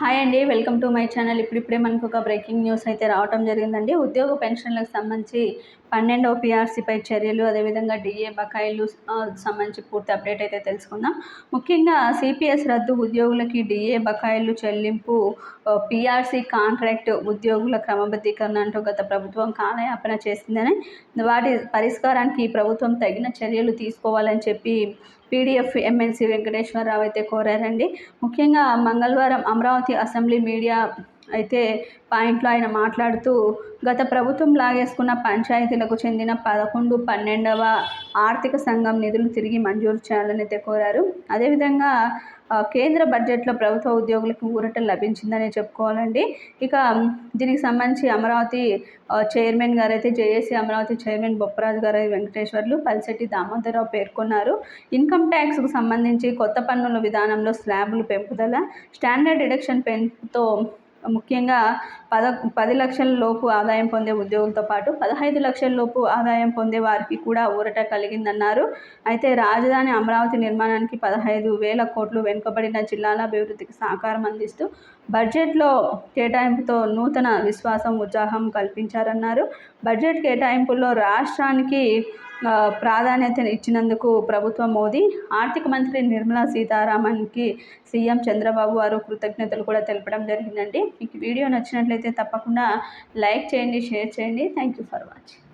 Hi అండి welcome to my channel. ఇప్పుడిప్పుడే మనకు ఒక బ్రేకింగ్ న్యూస్ అయితే రావటం జరిగిందండి. ఉద్యోగ పెన్షన్లకు సంబంధించి పన్నెండవ పిఆర్సీపై చర్యలు అదేవిధంగా డిఏ బకాయిలు సంబంధించి పూర్తి అప్డేట్ అయితే తెలుసుకుందాం. ముఖ్యంగా సిపిఎస్ రద్దు ఉద్యోగులకి డిఏ బకాయిలు చెల్లింపు పిఆర్సీ కాంట్రాక్ట్ ఉద్యోగుల క్రమబద్ధీకరణ అంటూ గత ప్రభుత్వం కాలయాపన చేసిందని వాటి పరిష్కారానికి ఈ ప్రభుత్వం తగిన చర్యలు తీసుకోవాలని చెప్పి పీడీఎఫ్ ఎమ్మెల్సీ వెంకటేశ్వరరావు అయితే కోరారండి. ముఖ్యంగా మంగళవారం అమరావతి అసెంబ్లీ మీడియా అయితే పాయింట్లో ఆయన మాట్లాడుతూ గత ప్రభుత్వం లాగేసుకున్న పంచాయతీలకు చెందిన పదకొండు పన్నెండవ ఆర్థిక సంఘం నిధులు తిరిగి మంజూరు చేయాలని అయితే కోరారు. అదేవిధంగా కేంద్ర బడ్జెట్లో ప్రభుత్వ ఉద్యోగులకు ఊరట లభించిందని చెప్పుకోవాలండి. ఇక దీనికి సంబంధించి అమరావతి చైర్మన్ గారు అయితే జేఏసీ అమరావతి చైర్మన్ బొప్పరాజు గారు వెంకటేశ్వర్లు పల్సెట్టి దామోదరరావు పేర్కొన్నారు. ఇన్కమ్ ట్యాక్స్కు సంబంధించి కొత్త పన్నుల విధానంలో స్లాబులు పెంపుదల స్టాండర్డ్ డిడక్షన్ పెంపుతో ముఖ్యంగా పద పది లక్షల లోపు ఆదాయం పొందే ఉద్యోగులతో పాటు పదహైదు లక్షల లోపు ఆదాయం పొందే వారికి కూడా ఊరట కలిగిందన్నారు. అయితే రాజధాని అమరావతి నిర్మాణానికి పదహైదు వేల కోట్లు వెనుకబడిన జిల్లాల అభివృద్ధికి సహకారం అందిస్తూ బడ్జెట్లో కేటాయింపుతో నూతన విశ్వాసం ఉత్సాహం కల్పించారన్నారు. బడ్జెట్ కేటాయింపుల్లో రాష్ట్రానికి ప్రాధాన్యతను ప్రాధాన్యత ఇచ్చినందుకు ప్రభుత్వం మోదీ ఆర్థిక మంత్రి నిర్మలా సీతారామన్కి సీఎం చంద్రబాబు వారు కృతజ్ఞతలు కూడా తెలపడం జరిగిందండి. మీకు వీడియో నచ్చినట్లయితే తప్పకుండా లైక్ చేయండి షేర్ చేయండి. Thank you for watching